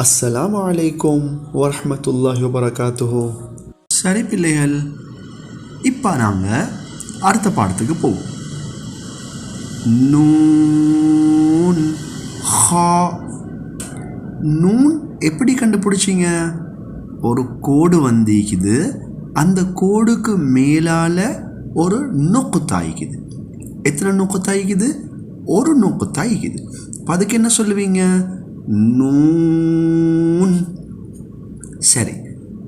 அஸ்ஸலாம் அலைக்கும் வரமத்துல்லாஹி வபரகாத்துஹு சரி பிள்ளைகள் இப்போ நாங்கள் அடுத்த பாடத்துக்கு போவோம். நூன் ஹா. நூன் எப்படி கண்டுபிடிச்சிங்க? ஒரு கோடு வந்திக்குது. அந்த கோடுக்கு மேலால் ஒரு நொக்குத்தாய்க்குது எத்தனை நொக்குத்தாய்க்குது ஒரு நொக்கு இப்போ அதுக்கு என்ன சொல்லுவீங்க? நூன். சரி.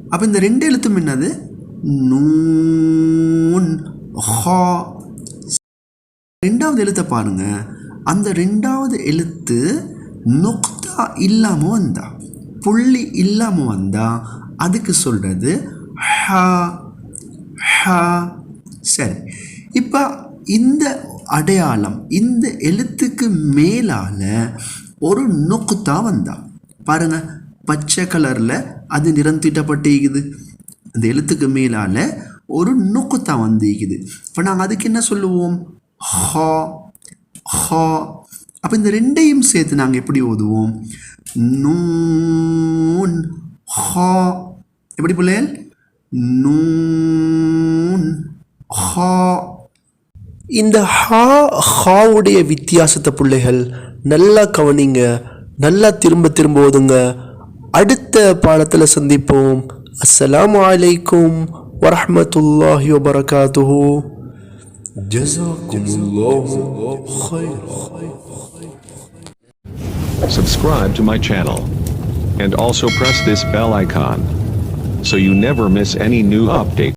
அப்போ இந்த ரெண்டு எழுத்தும் என்னது? நூன். ஹா. ரெண்டாவது எழுத்தை பாருங்க. அந்த ரெண்டாவது எழுத்து நொக்தா இல்லாமல் வந்தா. புள்ளி இல்லாமல் வந்தா. அதுக்கு சொல்கிறது ஹா. ஹா. சரி. இப்போ இந்த அடையாளம் இந்த எழுத்துக்கு மேலால் ஒரு நொக்குத்தா வந்தா. பாருங்க பச்சை கலரில் அது நிறம் தீட்டப்பட்டிருக்குது அந்த எழுத்துக்கு மேலால் ஒரு நொக்குத்தா வந்திருக்குது இப்போ நாங்கள் அதுக்கு என்ன சொல்லுவோம்? ஹா ஹா. அப்போ இந்த ரெண்டையும் சேர்த்து நாங்கள் எப்படி ஓதுவோம்? நூன் ஹா. எப்படி பிள்ளைகள்? நூன் ஹா. இந்த ஹா ஹாவுடைய வித்தியாசத்தை பிள்ளைகள் நல்லா கவனிங்க நல்லா திரும்ப திரும்ப ஓதுங்க அடுத்த பாடத்தில் சந்திப்போம் அஸ்ஸலாமு அலைக்கும் வரஹ்மத்துல்லாஹி வபரகாத்துஹு ஜஸாக்குமுல்லாஹு خيرا Subscribe to my channel. And also press this bell icon. So you never miss any new update.